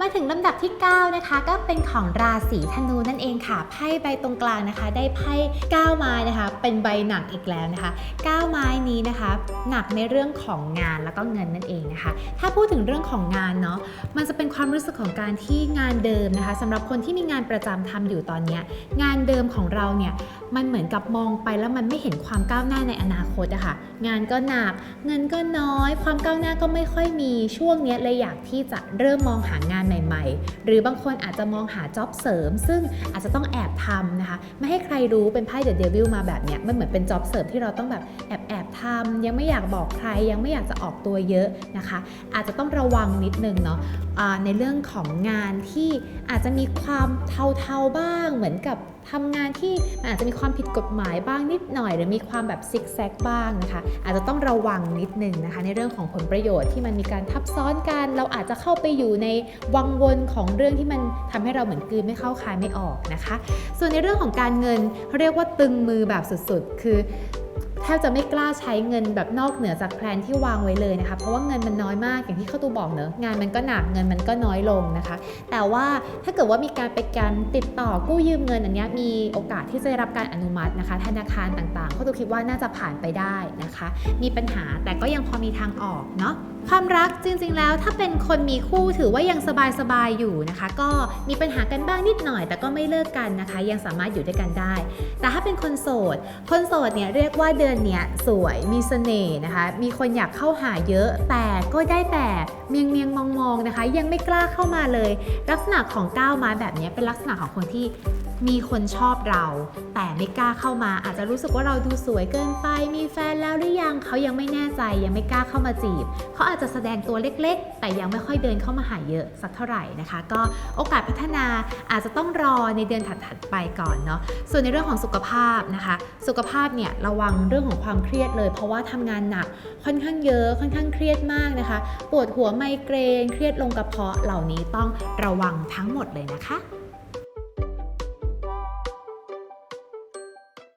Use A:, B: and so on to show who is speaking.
A: มาถึงลำดับที่ 9 นะคะ ก็เป็นของราศีธนูนั่นเองค่ะไพ่ใบตรงกลางนะคะ ได้ไพ่9ไม้นะคะ เป็นใบหนักอีกแล้วนะคะ9ไม้นี้นะคะ หนักในเรื่องของงานแล้วก็เงินนั่นเองนะคะ ถ้าพูดถึงเรื่องของงานเนาะมันจะเป็นความรู้สึกของการที่งานเดิมนะคะสำหรับคนที่มีงานประจำทำอยู่ตอนนี้งานเดิมของเราเนี่ยมันเหมือนกับมองไปแล้วมันไม่เห็นความก้าวหน้าในอนาคตอะค่ะงานก็หนักเงินก็น้อย ความก้าวหน้าก็ไม่ค่อยมีช่วงนี้เลยอยากที่จะเริ่มมองหางานใหม่ๆ หรือบางคนอาจจะมองหาจ็อบเสริม ซึ่งอาจจะต้องแอบทำนะคะ ไม่ให้ใครรู้เป็นไพ่เดอะเดวิลมาแบบเนี้ยมันเหมือนเป็นจ็อบเสริมที่เราต้องแบบแอบแอบทำยังไม่อยากบอกใครยังไม่อยากจะออกตัวเยอะนะคะ อาจจะต้องระวังนิดนึงเนาะในเรื่องของงานที่อาจจะมีความเทาๆบ้าง เหมือนกับทำงานที่มันอาจจะมีความผิดกฎหมายบ้างนิดหน่อย หรือมีความแบบซิกแซกบ้างนะคะ อาจจะต้องระวังนิดนึงนะคะ ในเรื่องของผลประโยชน์ที่มันมีการทับซ้อนกัน เราอาจจะเข้าไปอยู่ในวังวนของเรื่องที่มันทำให้เราเหมือนกลืนไม่เข้าคายไม่ออกนะคะ ส่วนในเรื่องของการเงินเขาเรียกว่าตึงมือแบบสุดๆ คือ บจะไม่กล้าใช้เงินแบบนอกเหนือจากแพลนที่วางไว้เลยนะคะ เพราะว่าเงินมันน้อยมากอย่างที่เข้าตูบอกเนอะงานมันก็หนักเงินมันก็น้อยลงนะคะ แต่ว่าถ้าเกิดว่ามีการไปการติดต่อกู้ยืมเงินอันเนี้ยมีโอกาสที่จะได้รับการอนุมัตินะคะ ธนาคารต่างๆเข้าตูคิดว่าน่าจะผ่านไปได้นะคะ มีปัญหาแต่ก็ยังพอมีทางออกเนาะความรักจริงๆแล้วถ้าเป็นคนมีคู่ถือว่ายังสบายๆอยู่นะคะ ก็มีปัญหากันบ้างนิดหน่อย แต่ก็ไม่เลิกกันนะคะ ยังสามารถอยู่ด้วยกันได้ แต่ถ้าเป็นคนโสด คนโสดเนี่ยเรียกว่าเดือนเนี้ยสวยมีเสน่ห์นะคะ มีคนอยากเข้าหาเยอะ แต่ก็ได้แต่เมียงเมียงมองๆนะคะ ยังไม่กล้าเข้ามาเลย ลักษณะของก้าวไม้แบบนี้เป็นลักษณะของคนที่ มีคนชอบเรา แต่ไม่กล้าเข้ามา อาจจะรู้สึกว่าเราดูสวยเกินไป มีแฟนแล้วหรือยังเขายังไม่แน่ใจยังไม่กล้าเข้ามาจีบเขาอาจจะแสดงตัวเล็กๆ แต่ยังไม่ค่อยเดินเข้ามาหาเยอะสักเท่าไหร่นะคะ ก็โอกาสพัฒนาอาจจะต้องรอในเดือนถัดๆไปก่อนเนาะส่วนในเรื่องของสุขภาพนะคะ สุขภาพเนี่ยระวังเรื่องของความเครียดเลย เพราะว่าทำงานหนักค่อนข้างเยอะค่อนข้างเครียดมากนะคะ ปวดหัวไมเกรนเครียดลงกระเพาะเหล่านี้ต้องระวังทั้งหมดเลยนะคะ